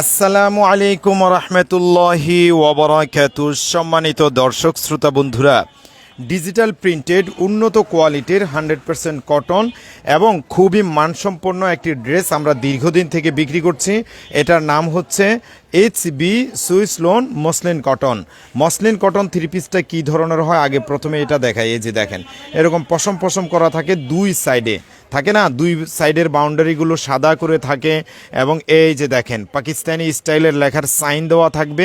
আসসালামু আলাইকুম রহমতুল্লাহি ওবরাকাতু সম্মানিত দর্শক, শ্রোতা বন্ধুরা, ডিজিটাল প্রিন্টেড উন্নত কোয়ালিটির হান্ড্রেড পারসেন্ট কটন এবং খুবই মানসম্পন্ন একটি ড্রেস আমরা দীর্ঘদিন থেকে বিক্রি করছি। এটার নাম হচ্ছে H B Swiss lawn muslin cotton. Muslin cotton three পিসটা কী ধরনের হয়? আগে প্রথমে এটা দেখাই, এই যে দেখেন, এরকম পশম পশম করা থাকে দুই সাইডে। থাকে না? দুই সাইডের বাউন্ডারিগুলো সাদা করে থাকে এবং এই যে দেখেন, পাকিস্তানি স্টাইলের লেখার সাইন দেওয়া থাকবে।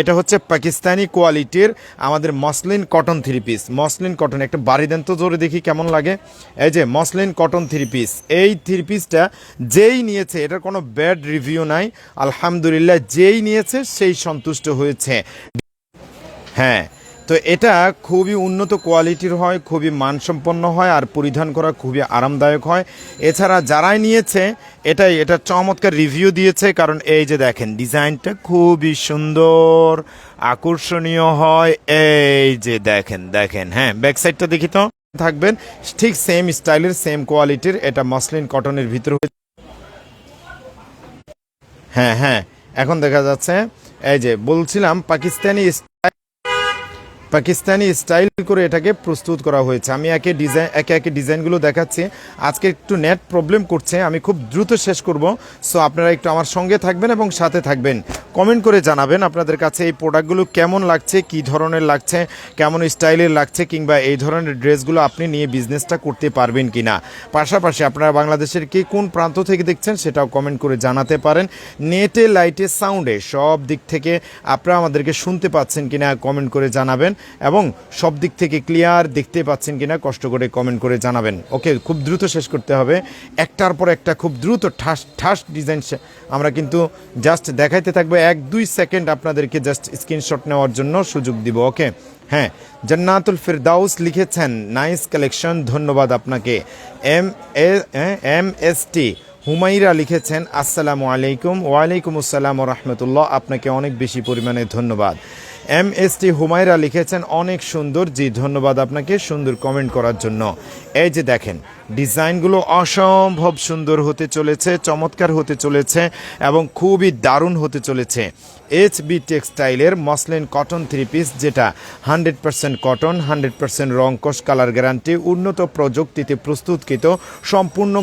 এটা হচ্ছে পাকিস্তানি কোয়ালিটির আমাদের muslin cotton three piece. Muslin cotton, একটা বাড়ি দেন তো জোরে দেখি কেমন লাগে। এই যে মসলিন কটন থ্রি পিস, এই থ্রি পিসটা যেই নিয়েছে, এটার কোনো ব্যাড রিভিউ নাই। আলহামদুলিল্লাহ, যেই নিয়েছে সেই সন্তুষ্ট হয়েছে। হ্যাঁ তো এটা খুবই উন্নত কোয়ালিটির হয়, খুবই মানসম্পন্ন হয় আর পরিধান করা খুবই আরামদায়ক হয়। এছাড়া যারাই নিয়েছে, এটাই, এটা চমৎকার রিভিউ দিয়েছে কারণ এই যে দেখেন, ডিজাইনটা খুবই সুন্দর, আকর্ষণীয় হয়। এই যে দেখেন দেখেন হ্যাঁ ব্যাক সাইডটা দেখি তো। থাকবেন, ঠিক সেম স্টাইলের সেম কোয়ালিটির এটা মসলিন কটনের ভিতরে হ্যাঁ হ্যাঁ এখন দেখা যাচ্ছে, এই যে বলছিলাম, পাকিস্তানি স্টাইল পাকিস্তানি স্টাইল করে এটাকে প্রস্তুত করা হয়েছে। আমি একে ডিজাইন একে একে ডিজাইনগুলো দেখাচ্ছি। আজকে একটু নেট প্রবলেম করছে, আমি খুব দ্রুত শেষ করব। সো আপনারা একটু আমার সঙ্গে থাকবেন এবং সাথে থাকবেন। কমেন্ট করে জানাবেন আপনাদের কাছে এই প্রোডাক্টগুলো কেমন লাগছে, কি ধরনের লাগছে, কেমন স্টাইলের লাগছে, কিংবা এই ধরনের ড্রেসগুলো আপনি নিয়ে বিজনেসটা করতে পারবেন কি না পাশাপাশি আপনারা বাংলাদেশের কে কোন প্রান্ত থেকে দেখছেন সেটাও কমেন্ট করে জানাতে পারেন। নেটে, লাইটে, সাউন্ডে সব দিক থেকে আপনারা আমাদেরকে শুনতে পাচ্ছেন কিনা কমেন্ট করে জানাবেন। এবং সব দিক থেকে ক্লিয়ার দেখতে পাচ্ছেন কিনা, কষ্ট করে কমেন্ট করে জানাবেন। ওকে খুব দ্রুত শেষ করতে হবে। একটার পর একটা খুব দ্রুত ঠাস ঠাস ডিজাইন আমরা কিন্তু জাস্ট দেখাইতে থাকব। এক, দুই সেকেন্ড আপনাদেরকে জাস্ট স্ক্রিনশট নেওয়ার জন্য সুযোগ দিব। ওকে হ্যাঁ জান্নাতুল ফিরদাউস লিখেছেন নাইস কালেকশন ধন্যবাদ আপনাকে। M, A M, S, T Humaira লিখেছেন, আসসালামু আলাইকুম, ওয়ালাইকুম আসসালাম রহমতুল্লাহ। আপনাকে অনেক বেশি পরিমাণে ধন্যবাদ। এম এস টি হুমায়রা লিখেছেন, অনেক সুন্দর জি, ধন্যবাদ আপনাকে সুন্দর কমেন্ট করার জন্য। এই যে দেখেন, ডিজাইনগুলো অসম্ভব সুন্দর হতে চলেছে, চমৎকার হতে চলেছে এবং খুবই দারুণ হতে চলেছে। এইচ বি টেক্সটাইলের মসলিন কটন থ্রি পিস যেটা hundred percent cotton, hundred percent রংকশ colour guarantee উন্নত প্রযুক্তিতে প্রস্তুতকৃত, সম্পূর্ণ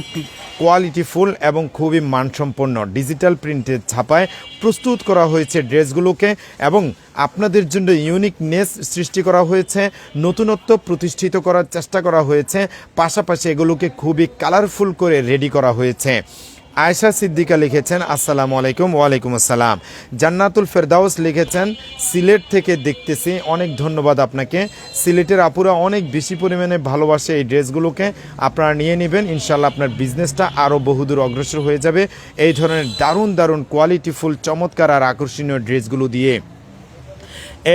কোয়ালিটিফুল এবং খুবই মানসম্পন্ন। ডিজিটাল প্রিন্টের ছাপায় প্রস্তুত করা হয়েছে ড্রেসগুলোকে এবং আপনাদের জন্য ইউনিকনেস সৃষ্টি করা হয়েছে, নতুনত্ব প্রতিষ্ঠিত করার চেষ্টা করা হয়েছে, পাশাপাশি এগুলোকে খুবই কালারফুল করে রেডি করা হয়েছে। আয়শা সিদ্দিকা লিখেছেন, আসসালামু আলাইকুম, ওয়ালাইকুম আসসালাম। জান্নাতুল ফেরদাউস লিখেছেন, সিলেট থেকে দেখতেছি, অনেক ধন্যবাদ আপনাকে। সিলেটের আপুরা অনেক বেশি পরিমাণে ভালোবাসে এই ড্রেসগুলোকে। আপনারা নিয়ে নেবেন ইনশাল্লাহ আপনার বিজনেসটা আরও বহুদূর অগ্রসর হয়ে যাবে। এই ধরনের দারুণ দারুণ কোয়ালিটিফুল চমৎকার আর আকর্ষণীয় ড্রেসগুলো দিয়ে।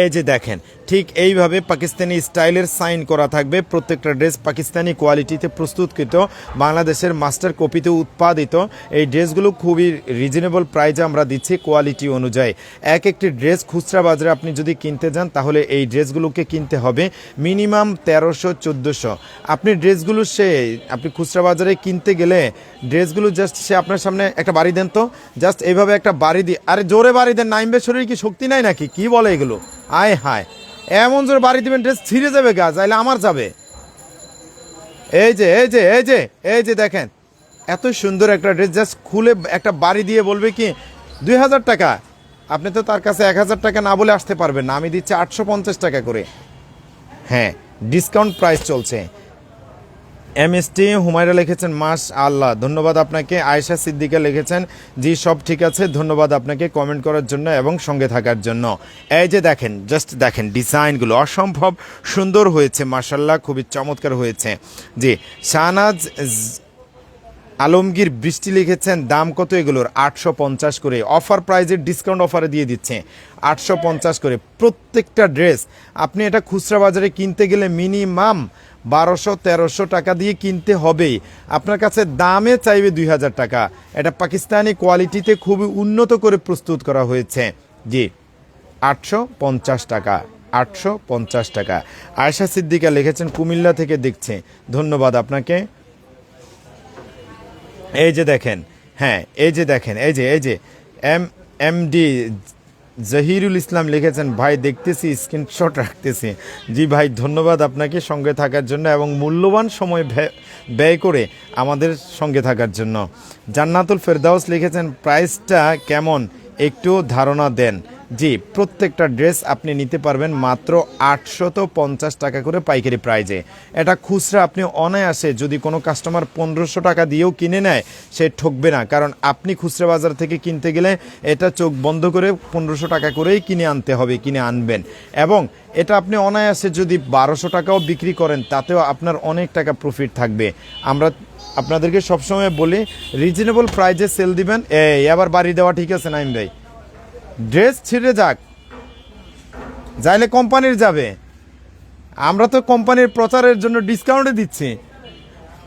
এই যে দেখেন ঠিক এইভাবে পাকিস্তানি স্টাইলের সাইন করা থাকবে। প্রত্যেকটা ড্রেস পাকিস্তানি কোয়ালিটিতে প্রস্তুতকৃত। বাংলাদেশের মাস্টার কপিতে উৎপাদিত। এই ড্রেসগুলো খুবই রিজনেবল প্রাইজে আমরা দিচ্ছি কোয়ালিটি অনুযায়ী। এক একটি ড্রেস খুচরা বাজারে আপনি যদি কিনতে যান, তাহলে এই ড্রেসগুলোকে কিনতে হবে মিনিমাম তেরোশো, চোদ্দোশো। আপনি ড্রেসগুলো সে, আপনি খুচরা বাজারে কিনতে গেলে ড্রেসগুলো জাস্ট সে আপনার সামনে একটা বাড়ি দেন তো। জাস্ট এইভাবে একটা বাড়ি দিয়ে, আরে জোরে বাড়ি দেন নাইমবে শরীর কি শক্তি নাই নাকি? কি বলে এগুলো? আয় হায়। এমন জোরে বাড়ি দিবেন, ড্রেস ছিঁড়ে যাবে গা চাইলে আমার যাবে। এই যে এই যে এই যে এই যে দেখেন, এত সুন্দর একটা ড্রেস, জাস্ট খুলে একটা বাড়ি দিয়ে বলবে কি, দুই হাজার টাকা। আপনি তো তার কাছে এক হাজার টাকা না বলে আসতে পারবেন না, আমি দিচ্ছি আটশো পঞ্চাশ টাকা করে। হ্যাঁ ডিসকাউন্ট প্রাইস চলছে। এম এস টি হুমায়রা লিখেছেন, মাস আল্লাহ। ধন্যবাদ আপনাকে। আয়েশা সিদ্দিকা লিখেছেন, জি, সব ঠিক আছে। ধন্যবাদ আপনাকে কমেন্ট করার জন্য এবং সঙ্গে থাকার জন্য। এই যে দেখেন জাস্ট দেখেন, ডিজাইনগুলো অসম্ভব সুন্দর হয়েছে মাসাল্লাহ খুবই চমৎকার হয়েছে। জি, শাহনাজ আলমগীর বৃষ্টি লিখেছেন, দাম কত এগুলোর? আটশো পঞ্চাশ করে। অফার প্রাইজের ডিসকাউন্ট অফারে দিয়ে দিচ্ছে। আটশো পঞ্চাশ করে। প্রত্যেকটা ড্রেস আপনি এটা খুচরা বাজারে কিনতে গেলে মিনিমাম বারোশো, তেরোশো টাকা দিয়ে কিনতে হবেই আপনার কাছে দামে চাইবে দুই হাজার টাকা। এটা পাকিস্তানি কোয়ালিটিতে খুবই উন্নত করে প্রস্তুত করা হয়েছে। জি, আটশো পঞ্চাশ টাকা। আটশো পঞ্চাশ টাকা। আয়সা সিদ্দিকা লিখেছেন, কুমিল্লা থেকে দেখছে। ধন্যবাদ আপনাকে। এই যে দেখেন হ্যাঁ এই যে দেখেন, এই যে এই যে, M M D Zahirul Islam লিখেছেন, ভাই, দেখতেছি স্ক্রিনশট রাখতেছি। জি ভাই, ধন্যবাদ আপনাকে সঙ্গে থাকার জন্য এবং মূল্যবান সময় ব্যয়- করে আমাদের সঙ্গে থাকার জন্য। জান্নাতুল ফেরদাউস লিখেছেন, প্রাইসটা কেমন? একটু ধারণা দেন। জি, প্রত্যেকটা ড্রেস আপনি নিতে পারবেন মাত্র আটশত পঞ্চাশ টাকা করে পাইকারি প্রাইজে। এটা খুচরা আপনি অনায়াসে যদি কোনো কাস্টমার পনেরোশো টাকা দিয়েও কিনে নেয়, সে ঠকবে না। কারণ আপনি খুচরা বাজার থেকে কিনতে গেলে এটা চোখ বন্ধ করে পনেরোশো টাকা করেই কিনে আনতে হবে, কিনে আনবেন। এবং এটা আপনি অনায়াসে যদি বারোশো টাকাও বিক্রি করেন, তাতেও আপনার অনেক টাকা প্রফিট থাকবে। আমরা আপনাদেরকে সবসময় বলি রিজনেবল প্রাইজে সেল দিবেন। এই আবার বাড়ি দেওয়া ঠিক আছে নাইম ভাই? ড্রেস ছিঁড়ে যাক। যাইলে কোম্পানির যাবে। আমরা তো কোম্পানির প্রচারের জন্য ডিসকাউন্টে দিচ্ছি।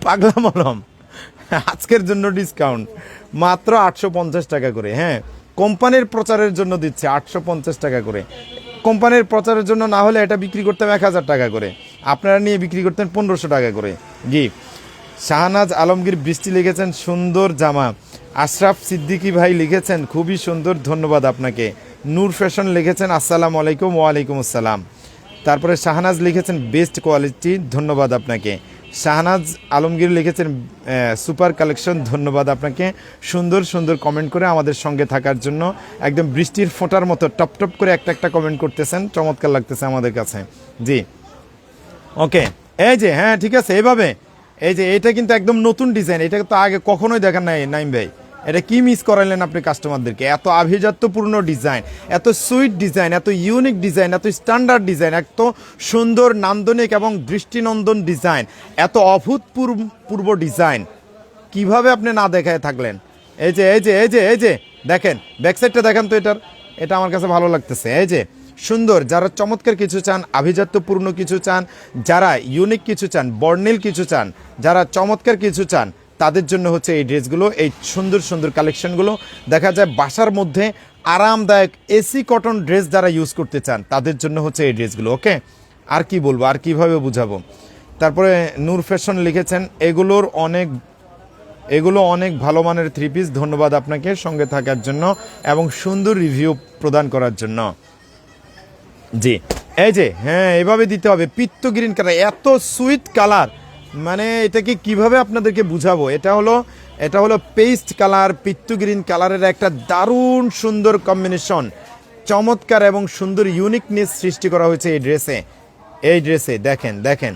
পাগলা মলম আজকের জন্য ডিসকাউন্ট মাত্র আটশো পঞ্চাশ টাকা করে হ্যাঁ। কোম্পানির প্রচারের জন্য দিচ্ছে আটশো পঞ্চাশ টাকা করে। কোম্পানির প্রচারের জন্য না হলে এটা বিক্রি করতাম এক হাজার টাকা করে। আপনারা নিয়ে বিক্রি করতেন পনেরোশো টাকা করে। জি শাহনাজ আলমগীর বৃষ্টি লিখেছেন সুন্দর জামা। আশরাফ সিদ্দিকী ভাই লিখেছেন, খুবই সুন্দর, ধন্যবাদ আপনাকে। নূর ফ্যাশন লিখেছেন, আসসালামু আলাইকুম, ওয়ালাইকুম আসসালাম। তারপরে শাহনাজ লিখেছেন, বেস্ট কোয়ালিটি, ধন্যবাদ আপনাকে। শাহনাজ আলমগীর লিখেছেন সুপার কালেকশন, ধন্যবাদ আপনাকে। সুন্দর সুন্দর কমেন্ট করে আমাদের সঙ্গে থাকার জন্য একদম বৃষ্টির ফোঁটার মতো টপ টপ করে একটা একটা কমেন্ট করতেছেন, চমৎকার লাগতেছে আমাদের কাছে। জি। ওকে, এই যে হ্যাঁ ঠিক আছে এইভাবে এই যে, এটা কিন্তু একদম নতুন ডিজাইন, এটা তো আগে কখনোই দেখেন নাই, নাইম ভাই। এটা কি মিস করাইলেন আপনি কাস্টমারদেরকে এত আভিজাত্যপূর্ণ ডিজাইন এত সুইট ডিজাইন এত ইউনিক ডিজাইন এত স্ট্যান্ডার্ড ডিজাইন এত সুন্দর নান্দনিক এবং দৃষ্টিনন্দন ডিজাইন এত অভূতপূর্ব, পূর্ব ডিজাইন কীভাবে আপনি না দেখায় থাকলেন? এই যে এই যে এই যে এই যে, দেখেন ব্যাক সাইডটা দেখেন তো এটার। এটা আমার কাছে ভালো লাগতেছে। এই যে, সুন্দর, যারা চমৎকার কিছু চান, আভিজাত্যপূর্ণ কিছু চান, যারা ইউনিক কিছু চান, বর্ণিল কিছু চান, যারা চমৎকার কিছু চান তাদের জন্য হচ্ছে এই ড্রেসগুলো, এই সুন্দর সুন্দর কালেকশনগুলো। দেখা যায় বাসার মধ্যে আরামদায়ক এসি কটন ড্রেস যারা ইউজ করতে চান, তাদের জন্য হচ্ছে এই ড্রেসগুলো, ওকে? আর কি বলব, আর কীভাবে বুঝাবো? তারপরে নূর ফ্যাশন লিখেছেন, এগুলোর অনেক, এগুলো অনেক ভালো মানের থ্রি পিস ধন্যবাদ আপনাকে সঙ্গে থাকার জন্য এবং সুন্দর রিভিউ প্রদান করার জন্য। জি, এই যে হ্যাঁ এভাবে দিতে হবে, পিত্ত গ্রিন কালার এত সুইট কালার মানে এটাকে কীভাবে আপনাদেরকে বুঝাবো? এটা হলো এটা হলো পেস্ট কালার পিত্তু গ্রিন কালারের একটা দারুণ সুন্দর কম্বিনেশন চমৎকার এবং সুন্দর ইউনিকনেস সৃষ্টি করা হয়েছে এই ড্রেসে এই ড্রেসে দেখেন দেখেন।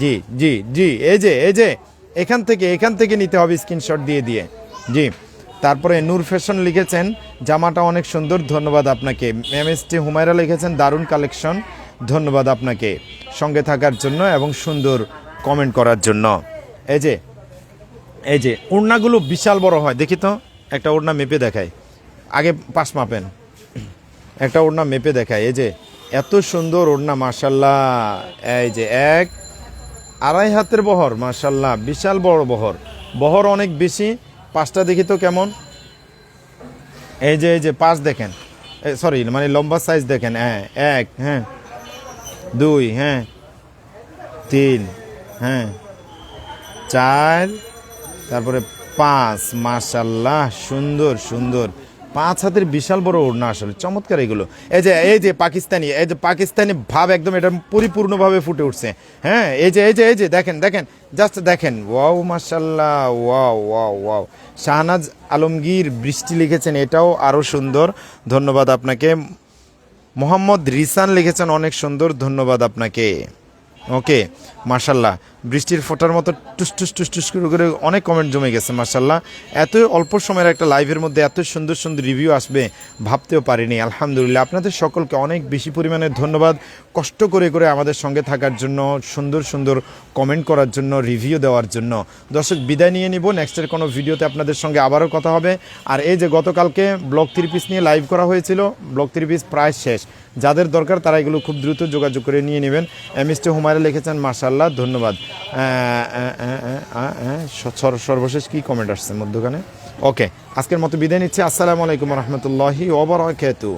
জি জি জি, এই যে এই যে। এখান থেকে এখান থেকে নিতে হবে স্ক্রিনশট দিয়ে দিয়ে। জি। তারপরে নূর ফ্যাশন লিখেছেন, জামাটা অনেক সুন্দর, ধন্যবাদ আপনাকে। এম এস টি হুমায়রা লিখেছেন, দারুণ কালেকশন ধন্যবাদ আপনাকে। সঙ্গে থাকার জন্য এবং সুন্দর কমেন্ট করার জন্য। এই যে এই যে ওড়নাগুলো বিশাল বড় হয়, দেখি তো, একটা ওড়না মেপে দেখায় আগে পাশ মাপেন। একটা ওড়না মেপে দেখায় এই যে, এত সুন্দর ওড়না মার্শাল্লাহ এই যে, এক, আড়াই হাতের বহর মার্শাল্লাহ বিশাল বড় বহর। বহর অনেক বেশি পাঁচটা দেখি তো কেমন। এই যে এই যে পাঁচ দেখেন। সরি মানে লম্বা সাইজ দেখেন হ্যাঁ এক হ্যাঁ দুই হ্যাঁ তিন হ্যাঁ। চার, তারপরে পাঁচ, মাশাল্লাহ, সুন্দর সুন্দর। পাঁচ হাতের বিশাল বড় ওড়না আসলে, চমৎকার এগুলো। এই যে এই যে পাকিস্তানি, এই যে পাকিস্তানি ভাব একদম এটা পরিপূর্ণভাবে ফুটে উঠছে। হ্যাঁ এই যে এই যে এই যে, দেখেন দেখেন জাস্ট দেখেন। ওয়াও, মাশাল্লাহ, wow wow wow. Shahnaz Alamgir Brishti লিখেছেন, এটাও আরও সুন্দর। ধন্যবাদ আপনাকে। মোহাম্মদ রিসান লিখেছেন, অনেক সুন্দর, ধন্যবাদ আপনাকে। ওকে মার্শাল্লাহ বৃষ্টির ফোটার মতো টুস টুস টুস টুস করে করে অনেক কমেন্ট জমে গেছে মার্শাল্লাহ এত অল্প সময়ের একটা লাইভের মধ্যে এত সুন্দর সুন্দর রিভিউ আসবে, ভাবতেও পারিনি, আলহামদুলিল্লাহ। আপনাদের সকলকে অনেক বেশি পরিমাণে ধন্যবাদ। কষ্ট করে করে আমাদের সঙ্গে থাকার জন্য, সুন্দর সুন্দর কমেন্ট করার জন্য রিভিউ দেওয়ার জন্য। দর্শক, বিদায় নিয়ে নিব। নেক্সটের কোনো ভিডিওতে আপনাদের সঙ্গে আবারও কথা হবে। আর এই যে গতকালকে ব্লক থ্রি পিস নিয়ে লাইভ করা হয়েছিল ব্লক থ্রি পিস প্রায় শেষ। যাদের দরকার, তারা এগুলো খুব দ্রুত যোগাযোগ করে নিয়ে নেবেন। এম এস টি হুমায়রা লিখেছেন মার্শাল্লাহ ধন্যবাদ। সর্বশেষ কি কমেন্ট আসছে মধ্যখানে? ওকে আজকের মতো বিদায় নিচ্ছে। আসসালামু আলাইকুম রহমতুল্লাহি ওবরাকাতু